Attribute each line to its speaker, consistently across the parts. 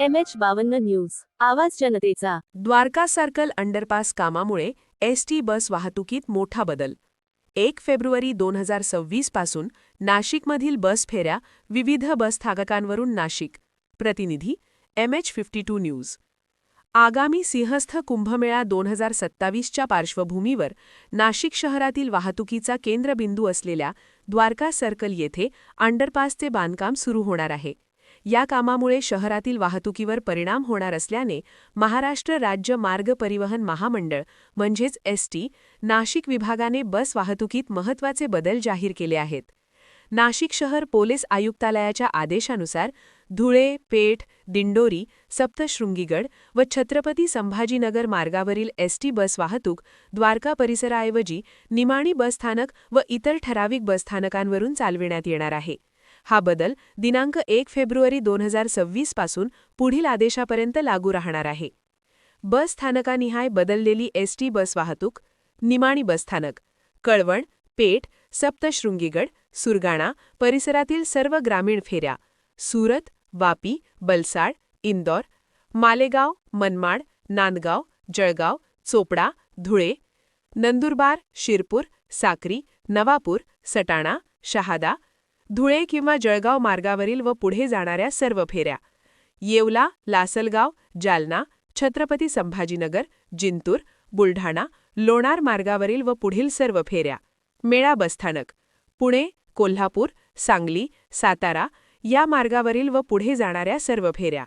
Speaker 1: M H बावन्न news. आवाज जनतेचा.
Speaker 2: द्वारका सर्कल अंडरपास कामामुळे एस टी बस वाहतुकीत मोठा बदल. एक फेब्रुवारी दोन हजार सव्वीसपासून नाशिकमधील बस फेऱ्या विविध बसस्थानकांवरून नाशिक. प्रतिनिधी M H fifty two news. आगामी सिंहस्थ कुंभमेळा दोन हजार सत्तावीसच्या पार्श्वभूमीवर नाशिक शहरातील वाहतुकीचा केंद्रबिंदू असलेल्या द्वारका सर्कल येथे अंडरपासचे बांधकाम सुरू होणार आहे. या कामामुळे शहरातील वाहतुकीवर परिणाम होणार असल्याने महाराष्ट्र राज्य मार्ग परिवहन महामंडळ म्हणजेच एसटी नाशिक विभागाने बस वाहतुकीत महत्त्वाचे बदल जाहीर केले आहेत. नाशिक शहर पोलीस आयुक्तालयाच्या आदेशानुसार धुळे पेठ दिंडोरी सप्तशृंगीगड व छत्रपती संभाजीनगर मार्गावरील एसटी बस वाहतूक द्वारका परिसराऐवजी निमाणी बसस्थानक व इतर ठराविक बसस्थानकांवरून चालविण्यात येणार आहे. हा बदल दिनांक एक फेब्रुवारी दोन हजार सव्वीसपासून पुढील आदेशापर्यंत लागू राहणार आहे. बस स्थानकानिहाय बदललेली एसटी बस वाहतूक निमाणी बसस्थानक कळवण पेठ सप्तशृंगीगड सुरगाणा परिसरातील सर्व ग्रामीण फेऱ्या सुरत वापी बलसाड इंदौर मालेगाव मनमाड नांदगाव जळगाव चोपडा धुळे नंदुरबार शिरपूर साक्री नवापूर सटाणा शहादा धुळे किंवा जळगाव मार्गावरील व पुढे जाणाऱ्या सर्व फेऱ्या. येवला लासलगाव जालना छत्रपती संभाजीनगर जिंतूर बुलढाणा लोणार मार्गावरील व पुढील सर्व फेऱ्या. मेळा बसस्थानक पुणे कोल्हापूर सांगली सातारा या मार्गावरील व पुढे जाणाऱ्या सर्व फेऱ्या.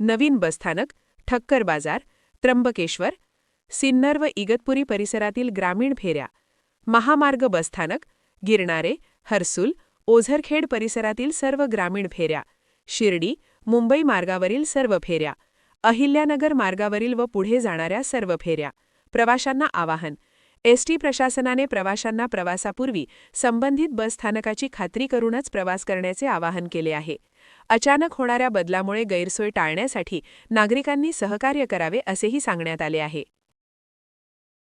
Speaker 2: नवीन बसस्थानक ठक्कर बाजार त्र्यंबकेश्वर सिन्नर व इगतपुरी परिसरातील ग्रामीण फेऱ्या. महामार्ग बसस्थानक गिरणारे हर्सुल ओझरखेड परिसरातील सर्व ग्रामीण फेऱ्या शिर्डी मुंबई मार्गावरील सर्व फेऱ्या अहिल्यानगर मार्गावरील व पुढे जाणाऱ्या सर्व फेऱ्या प्रवाशांना आवाहन एसटी प्रशासनाने प्रवाशांना प्रवासापूर्वी संबंधित बसस्थानकाची खात्री करूनच प्रवास करण्याचे आवाहन केले आहे. अचानक होणाऱ्या बदलामुळे गैरसोय टाळण्यासाठी नागरिकांनी सहकार्य करावे असेही सांगण्यात आले आहे.